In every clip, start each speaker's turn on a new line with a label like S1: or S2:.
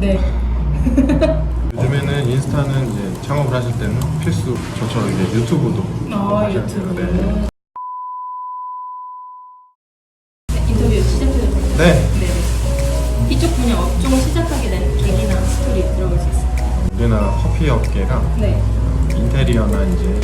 S1: 네.
S2: 요즘에는 인스타는 이제 창업을 하실 때는 필수 저처럼 이제 유튜브도
S1: 아,
S2: 하셔야.
S1: 유튜브.
S2: 네.
S1: 네, 인터뷰 시작해도 될까요?
S2: 네.
S1: 네. 이쪽 분야 업종 시작하게 된 계기나 스토리 들어볼 수 있어요?
S2: 우리나라 커피 업계가
S1: 네.
S2: 인테리어나 이제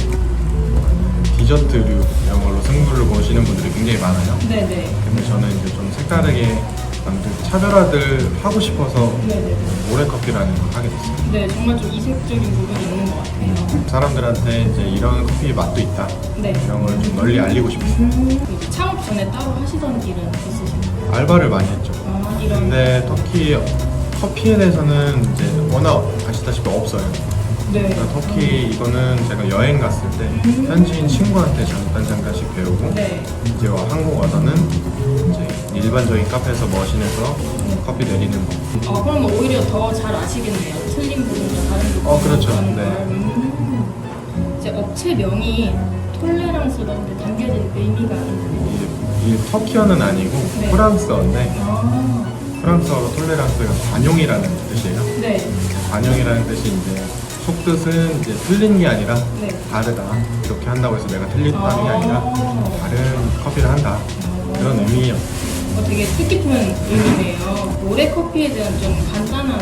S2: 디저트류 이런 걸로 승부를 보시는 분들이 굉장히 많아요.
S1: 네네.
S2: 근데 저는 이제 좀 색다르게 만든 차별화를 하고 싶어서
S1: 네네네.
S2: 모래커피라는 걸 하게 됐어요.
S1: 네, 정말 좀 이색적인 부분이 있는 것 같아요.
S2: 사람들한테 이제 이런 커피 맛도 있다.
S1: 네.
S2: 이런 걸 좀 널리 알리고 싶었어요.
S1: 음, 이제 창업 전에 따로 하시던 일은 있으신가요?
S2: 알바를 많이 했죠.
S1: 아, 이런.
S2: 근데 터키 커피에 대해서는 이제 워낙 아시다시피 없어요.
S1: 네.
S2: 그러니까 터키 이거는 제가 여행 갔을 때 현지인 친구한테 잠깐 잠깐씩 배우고
S1: 네.
S2: 이제 와- 한국 와서는 이제 일반적인 카페에서 머신에서 커피 내리는 거.
S1: 아, 그럼 오히려 더 잘 아시겠네요. 틀린 부분과 다른 부분.
S2: 어, 그렇죠.
S1: 하는
S2: 네.
S1: 걸. 음. 이제 업체명이 톨레랑스라는 데 담겨진 의미가 있나요?
S2: 이, 이 터키어는 아니고
S1: 네.
S2: 프랑스어인데
S1: 아,
S2: 프랑스어로 톨레랑스가 관용이라는 뜻이에요.
S1: 네.
S2: 관용이라는 뜻이 이제 속뜻은 이제 틀린 게 아니라
S1: 네.
S2: 다르다 이렇게 한다고 해서 내가 틀렸다는 게 아니라
S1: 아.
S2: 다른 커피를 한다 그런 의미예요.
S1: 어, 되게 뜻깊은 의미네요. 모래 커피에 대한 좀 간단한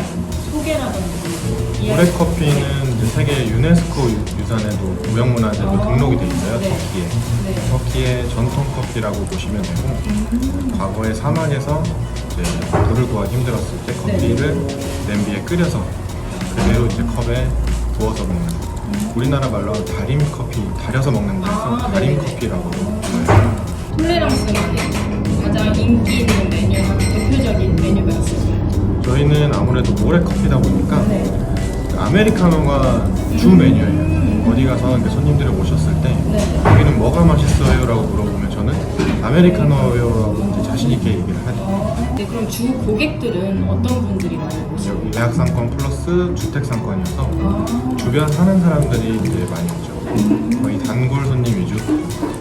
S1: 소개라든지
S2: 모래 커피는 이제 세계 유네스코 유- 유산에도 무형문화재로
S1: 아.
S2: 등록이 돼 있어요.
S1: 네.
S2: 터키에.
S1: 네.
S2: 터키의 전통 커피라고 보시면 되고
S1: 음.
S2: 과거에 사막에서 이제 물을 구하기 힘들었을 때
S1: 네.
S2: 커피를 냄비에 끓여서 그대로 이제 컵에 부어서 먹는 거. 우리나라 말로 다림 커피 달여서 먹는 거라서
S1: 아,
S2: 다림
S1: 네네.
S2: 커피라고 불러요.
S1: 톨레랑스는 가장 인기 있는 메뉴나 대표적인 메뉴가 있으신가요?
S2: 저희는 아무래도 모래 커피다 보니까
S1: 네.
S2: 아메리카노가 주 메뉴예요. 어디 가서 이제 손님들을 모셨을 때
S1: 네.
S2: 여기는 뭐가 맛있어요? 라고 물어보면 저는 아메리카노요라고 이제 자신 있게 얘기를 하죠.
S1: 어, 네, 그럼 주 고객들은 어떤 분들이 많이 오시나요?
S2: 여기 예약 상권 플러스 주택 상권이어서
S1: 아,
S2: 주변 사는 사람들이 이제 많이 오죠. 거의 단골 손님 위주.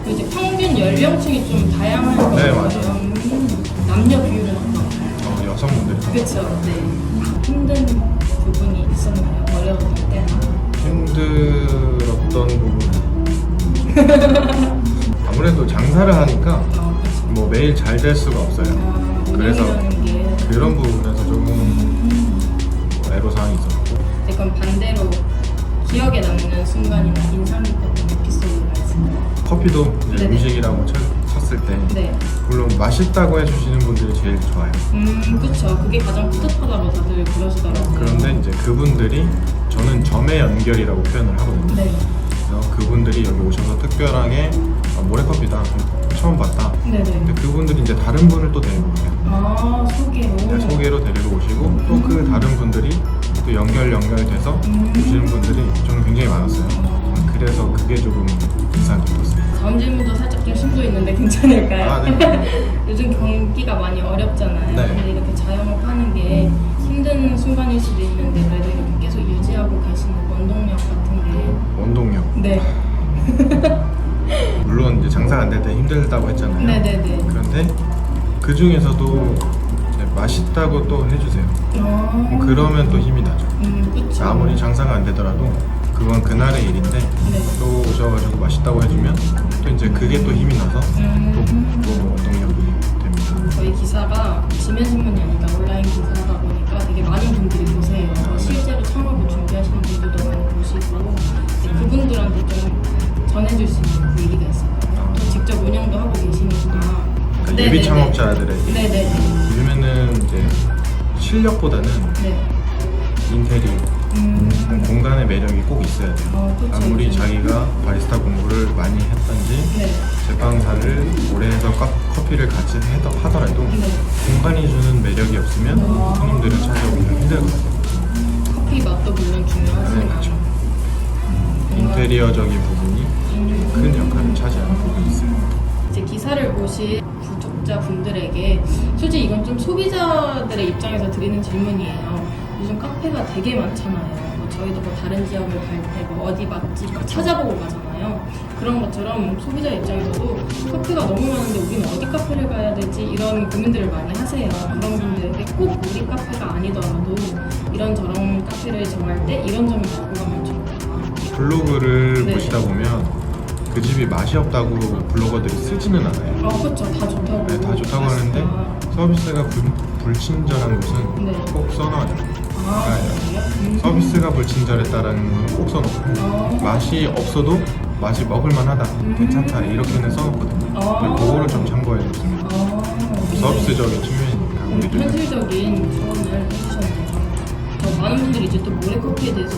S1: 이제 평균 연령층이 좀 다양한 것
S2: 네,
S1: 같아요.
S2: 맞아요.
S1: 음, 남녀 비율은 어떤가요?
S2: 어, 여성분들이
S1: 그렇죠. 네. 힘든 부분이 있었나요? 어려웠던 때나?
S2: 힘들었던 부분. 아무래도 장사를 하니까
S1: 아, 그렇죠.
S2: 뭐 매일 잘 될 수가 없어요.
S1: 아,
S2: 그래서
S1: 운영이라는 게
S2: 그런 부분에서 조금 뭐 애로사항이 있었고
S1: 네, 그럼 반대로 기억에 남는 순간이나 인상 깊었던 에피소드가 있을까요?
S2: 커피도 이제
S1: 네네.
S2: 음식이라고 쳐- 쳤을 때
S1: 네.
S2: 물론 맛있다고 해주시는 분들이 제일 좋아요.
S1: 음, 그쵸. 그게 가장 뿌듯하다고 다들 그러시더라고요.
S2: 그런데 이제 그분들이 저는 점의 연결이라고 표현을 하거든요.
S1: 네.
S2: 그래서 그분들이 여기 오셔서 특별하게 아, 모래커피다 처음 봤다.
S1: 네네.
S2: 근데 그분들이 이제 다른 분을 또 데리고 오세요.
S1: 아, 소개로.
S2: 네, 소개로 데리고 오시고 또 그 다른 분들이 또 연결 연결돼서
S1: 음.
S2: 오시는 분들이 저는 굉장히 많았어요. 그래서 그게 조금 인상 깊었어요.
S1: 다음 질문도 살짝 좀 심도 있는데 괜찮을까요?
S2: 아, 네.
S1: 요즘 경기가 많이 어렵잖아요.
S2: 네.
S1: 근데 이렇게 자영업 하는 게 힘든 순간일 수도 있는데 그래도 이렇게 계속 유지하고 계시는 원동력 같은 게
S2: 원동력.
S1: 네.
S2: 물론 이제 장사가 안될 때 힘들다고 했잖아요.
S1: 네네네.
S2: 그런데 그 중에서도 맛있다고 또 해주세요. 그러면 또 힘이 나죠.
S1: 음, 그쵸.
S2: 아무리 장사가 안 되더라도 그건 그날의 일인데
S1: 네.
S2: 또 오셔가지고 맛있다고 해주면 또 이제 그게 또 힘이 나서
S1: 음.
S2: 또, 또 원동력이 됩니다.
S1: 저희 기사가 지면신문이 아니라 온라인 기사다 보니까 되게 많은 분들이 보세요. 실제로 창업을 준비하시는 분들도 많이 보시고 이제 그분들한테 좀 전해줄 수 있는 그 얘기가 있어요. 또 직접 운영도 하고 계시니까.
S2: 그러니까
S1: 네네네.
S2: 예비 창업자들에게
S1: 네네네.
S2: 요즘에는 이제 실력보다는
S1: 네.
S2: 인테리어
S1: 음.
S2: 공간의 매력이 꼭 있어야 돼요.
S1: 어, 그쵸,
S2: 아무리
S1: 그쵸.
S2: 자기가 바리스타 공부를 많이 했던지
S1: 네.
S2: 제빵사를 오래 해서 카- 커피를 같이 해도 하더라도
S1: 네.
S2: 공간이 주는 매력이 없으면
S1: 아.
S2: 손님들을 찾아오기가 힘들거든요.
S1: 커피 맛도 물론 중요하지만
S2: 네, 그렇죠.
S1: 뭔가
S2: 인테리어적인 부분이
S1: 음.
S2: 큰 역할을 차지하는 부분이 있어요.
S1: 이제 기사를 보신 구독자분들에게 솔직히 이건 좀 소비자들의 입장에서 드리는 질문이에요. 요즘 카페가 되게 많잖아요. 뭐 저희도 뭐 다른 지역을 갈 때 뭐 어디 맛집 찾아보고 가잖아요. 그런 것처럼 소비자 입장에서도 카페가 너무 많은데 우리는 어디 카페를 가야 되지 이런 고민들을 많이 하세요. 그런 분들에게 꼭 우리 카페가 아니더라도 분들이 정할 때 이런 점을 갖고 가면 좋다.
S2: 블로그를
S1: 네.
S2: 보시다 보면 그 집이 맛이 없다고 블로거들이 쓰지는 않아요.
S1: 아 그렇죠 다 좋다고.
S2: 서비스가 불, 불친절한 곳은
S1: 네.
S2: 꼭 써놔요.
S1: 아? 음.
S2: 서비스가 불친절했다라는 건 꼭 써놓고
S1: 아.
S2: 맛이 없어도 맛이 먹을만하다,
S1: 음.
S2: 괜찮다 이렇게는 써놓거든요.
S1: 아.
S2: 그거를 좀 참고해 주세요.
S1: 아,
S2: 서비스적인 측면이니까
S1: 현실적인 조언을 해주셨네요. 어, 많은 분들이 이제 또 모래커피에 대해서